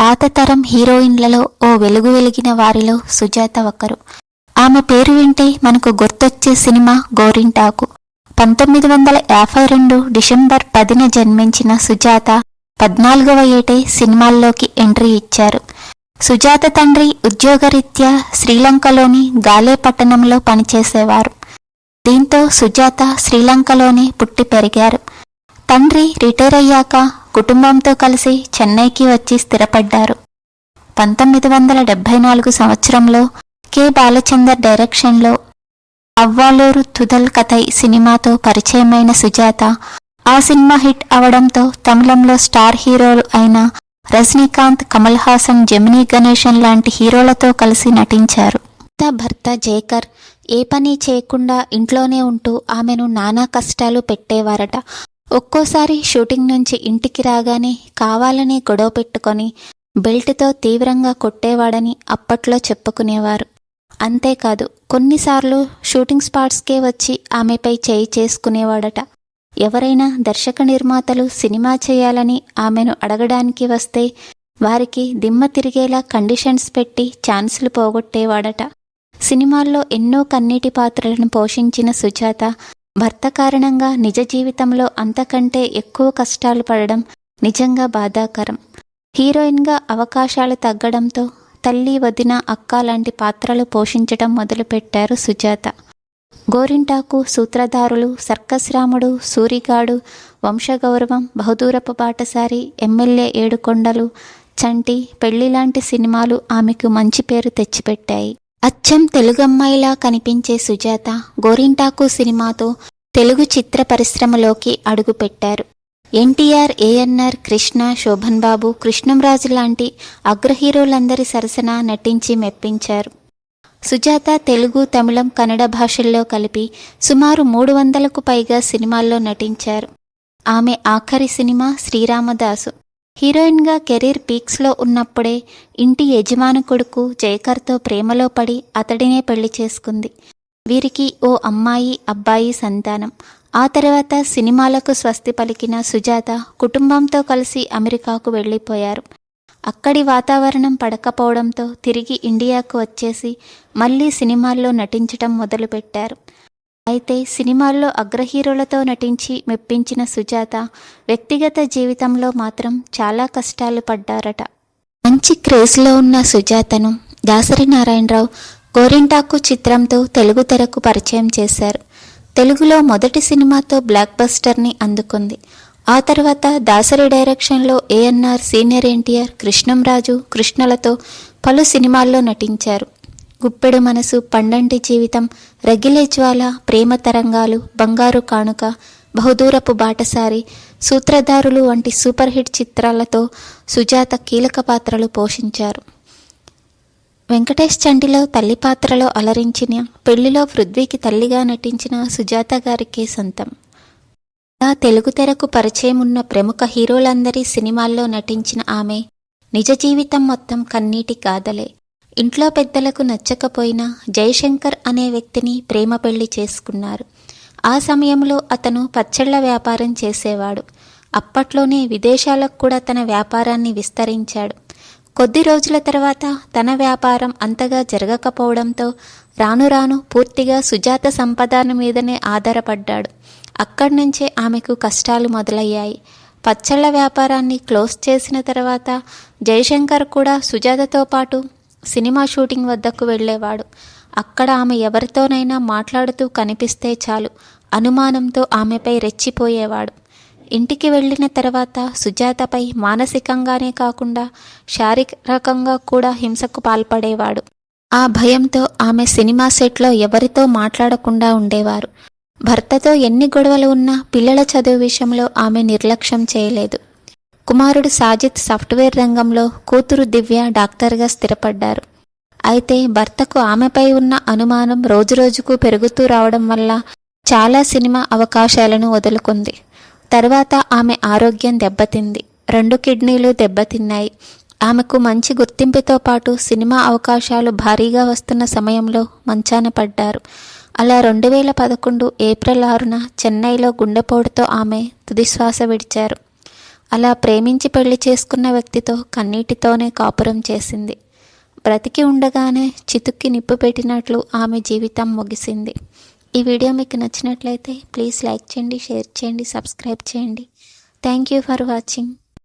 పాత తరం హీరోయిన్లలో ఓ వెలుగు వెలిగిన వారిలో సుజాత ఒకరు. ఆమె పేరు వింటే మనకు గుర్తొచ్చే సినిమా గోరింటాకు. పంతొమ్మిది వందల యాభై రెండు డిసెంబర్ పదిన జన్మించిన సుజాత పద్నాలుగవ ఏటే సినిమాల్లోకి ఎంట్రీ ఇచ్చారు. సుజాత తండ్రి ఉద్యోగరీత్యా శ్రీలంకలోని గాలే పట్టణంలో పనిచేసేవారు. దీంతో సుజాత శ్రీలంకలోనే పుట్టి పెరిగారు. తండ్రి రిటైర్ అయ్యాక కుటుంబంతో కలిసి చెన్నైకి వచ్చి స్థిరపడ్డారు. పంతొమ్మిది వందల డెబ్బై నాలుగు సంవత్సరంలో కె. బాలచందర్ డైరెక్షన్లో అవ్వాలూరు తుదల్ కథై సినిమాతో పరిచయమైన సుజాత ఆ సినిమా హిట్ అవడంతో తమిళంలో స్టార్ హీరోలు అయిన రజనీకాంత్ కమల్ హాసన్ జమినీ గణేశన్ లాంటి హీరోలతో కలిసి నటించారు. భర్త జేకర్ ఏ పని చేయకుండా ఇంట్లోనే ఉంటూ ఆమెను నానా కష్టాలు పెట్టేవారట. ఒక్కోసారి షూటింగ్ నుంచి ఇంటికి రాగానే కావాలని గొడవ పెట్టుకొని బెల్ట్తో తీవ్రంగా కొట్టేవాడని అప్పట్లో చెప్పుకునేవారు. అంతేకాదు కొన్నిసార్లు షూటింగ్ స్పాట్స్కే వచ్చి ఆమెపై చేయి చేసుకునేవాడట. ఎవరైనా దర్శక నిర్మాతలు సినిమా చేయాలని ఆమెను అడగడానికి వస్తే వారికి దిమ్మ తిరిగేలా కండిషన్స్ పెట్టి ఛాన్సులు పోగొట్టేవాడట. సినిమాల్లో ఎన్నో కన్నీటి పాత్రలను పోషించిన సుజాత భర్త కారణంగా నిజ జీవితంలో అంతకంటే ఎక్కువ కష్టాలు పడడం నిజంగా బాధాకరం. హీరోయిన్గా అవకాశాలు తగ్గడంతో తల్లి వదిన అక్క లాంటి పాత్రలు పోషించడం మొదలుపెట్టారు సుజాత. గోరింటాకు సూత్రధారులు సర్కస్ రాముడు సూరిగాడు వంశగౌరవం బహుదూరపు బాటసారి ఎమ్మెల్యే ఏడుకొండలు చంటి పెళ్ళి లాంటి సినిమాలు ఆమెకు మంచి పేరు తెచ్చిపెట్టాయి. అచ్చం తెలుగమ్మాయిలా కనిపించే సుజాత గోరింటాకు సినిమాతో తెలుగు చిత్ర పరిశ్రమలోకి అడుగుపెట్టారు. ఎన్టీఆర్ ఏఎన్ఆర్ కృష్ణ శోభన్ బాబు కృష్ణంరాజు లాంటి అగ్రహీరోలందరి సరసన నటించి మెప్పించారు. సుజాత తెలుగు తమిళం కన్నడ భాషల్లో కలిపి సుమారు మూడు వందలకు పైగా సినిమాల్లో నటించారు. ఆమె ఆఖరి సినిమా శ్రీరామదాసు. హీరోయిన్గా కెరీర్ పీక్స్లో ఉన్నప్పుడే ఇంటి యజమాని కొడుకు జయకర్తో ప్రేమలో పడి అతడినే పెళ్ళి చేసుకుంది. వీరికి ఓ అమ్మాయి అబ్బాయి సంతానం. ఆ తర్వాత సినిమాలకు స్వస్తి పలికిన సుజాత కుటుంబంతో కలిసి అమెరికాకు వెళ్ళిపోయారు. అక్కడి వాతావరణం పడకపోవడంతో తిరిగి ఇండియాకు వచ్చేసి మళ్ళీ సినిమాల్లో నటించటం మొదలుపెట్టారు. అయితే సినిమాల్లో అగ్రహీరోలతో నటించి మెప్పించిన సుజాత వ్యక్తిగత జీవితంలో మాత్రం చాలా కష్టాలు పడ్డారట. మంచి క్రేజ్లో ఉన్న సుజాతను దాసరి నారాయణరావు గోరింటాకు చిత్రంతో తెలుగు తెరకు పరిచయం చేశారు. తెలుగులో మొదటి సినిమాతో బ్లాక్ బస్టర్ని అందుకుంది. ఆ తర్వాత దాసరి డైరెక్షన్లో ఏఎన్ఆర్ సీనియర్ ఎన్టీఆర్ కృష్ణంరాజు కృష్ణలతో పలు సినిమాల్లో నటించారు. గుప్పెడు మనసు పండంటి జీవితం రగిలే జ్వాల ప్రేమ తరంగాలు బంగారు కానుక బహుదూరపు బాటసారి సూత్రధారులు వంటి సూపర్ హిట్ చిత్రాలతో సుజాత కీలక పాత్రలు పోషించారు. వెంకటేష్ చండిలో తల్లి పాత్రలో అలరించిన పెళ్ళిలో పృథ్వీకి తల్లిగా నటించిన సుజాత గారికే సొంతం. ఇలా తెలుగు తెరకు పరిచయం ఉన్న ప్రముఖ హీరోలందరి సినిమాల్లో నటించిన ఆమె నిజ జీవితం మొత్తం కన్నీటి కాదలే. ఇంట్లో పెద్దలకు నచ్చకపోయినా జయశంకర్ అనే వ్యక్తిని ప్రేమ పెళ్ళి చేసుకున్నారు. ఆ సమయంలో అతను పచ్చళ్ళ వ్యాపారం చేసేవాడు. అప్పట్లోనే విదేశాలకు కూడా తన వ్యాపారాన్ని విస్తరించాడు. కొద్ది రోజుల తర్వాత తన వ్యాపారం అంతగా జరగకపోవడంతో రాను రాను పూర్తిగా సుజాత సంపదాన మీదనే ఆధారపడ్డాడు. అక్కడి నుంచే ఆమెకు కష్టాలు మొదలయ్యాయి. పచ్చళ్ళ వ్యాపారాన్ని క్లోజ్ చేసిన తర్వాత జయశంకర్ కూడా సుజాతతో పాటు సినిమా షూటింగ్ వద్దకు వెళ్ళేవాడు. అక్కడ ఆమె ఎవరితోనైనా మాట్లాడుతూ కనిపిస్తే చాలు అనుమానంతో ఆమెపై రెచ్చిపోయేవాడు. ఇంటికి వెళ్ళిన తర్వాత సుజాతపై మానసికంగానే కాకుండా శారీరకంగా కూడా హింసకు పాల్పడేవాడు. ఆ భయంతో ఆమె సినిమా సెట్లో ఎవరితో మాట్లాడకుండా ఉండేవారు. భర్తతో ఎన్ని గొడవలు ఉన్నా పిల్లల చదువు విషయంలో ఆమె నిర్లక్ష్యం చేయలేదు. కుమారుడు సాజిద్ సాఫ్ట్వేర్ రంగంలో కూతురు దివ్య డాక్టర్గా స్థిరపడ్డారు. అయితే భర్తకు ఆమెపై ఉన్న అనుమానం రోజురోజుకు పెరుగుతూ రావడం వల్ల చాలా సినిమా అవకాశాలను వదులుకుంది. తర్వాత ఆమె ఆరోగ్యం దెబ్బతింది. రెండు కిడ్నీలు దెబ్బతిన్నాయి. ఆమెకు మంచి గుర్తింపుతో పాటు సినిమా అవకాశాలు భారీగా వస్తున్న సమయంలో మంచాన పడ్డారు. అలా రెండు వేల పదకొండు ఏప్రిల్ ఆరున చెన్నైలో గుండెపోటుతో ఆమె తుదిశ్వాస విడిచారు. అలా ప్రేమించి పెళ్ళి చేసుకున్న వ్యక్తితో కన్నీటితోనే కాపురం చేసింది. బ్రతికి ఉండగానే చితుక్కి నిప్పు పెట్టినట్లు ఆమె జీవితం ముగిసింది. ఈ వీడియో మీకు నచ్చినట్లయితే ప్లీజ్ లైక్ చేయండి షేర్ చేయండి సబ్స్క్రైబ్ చేయండి. Thank you for watching.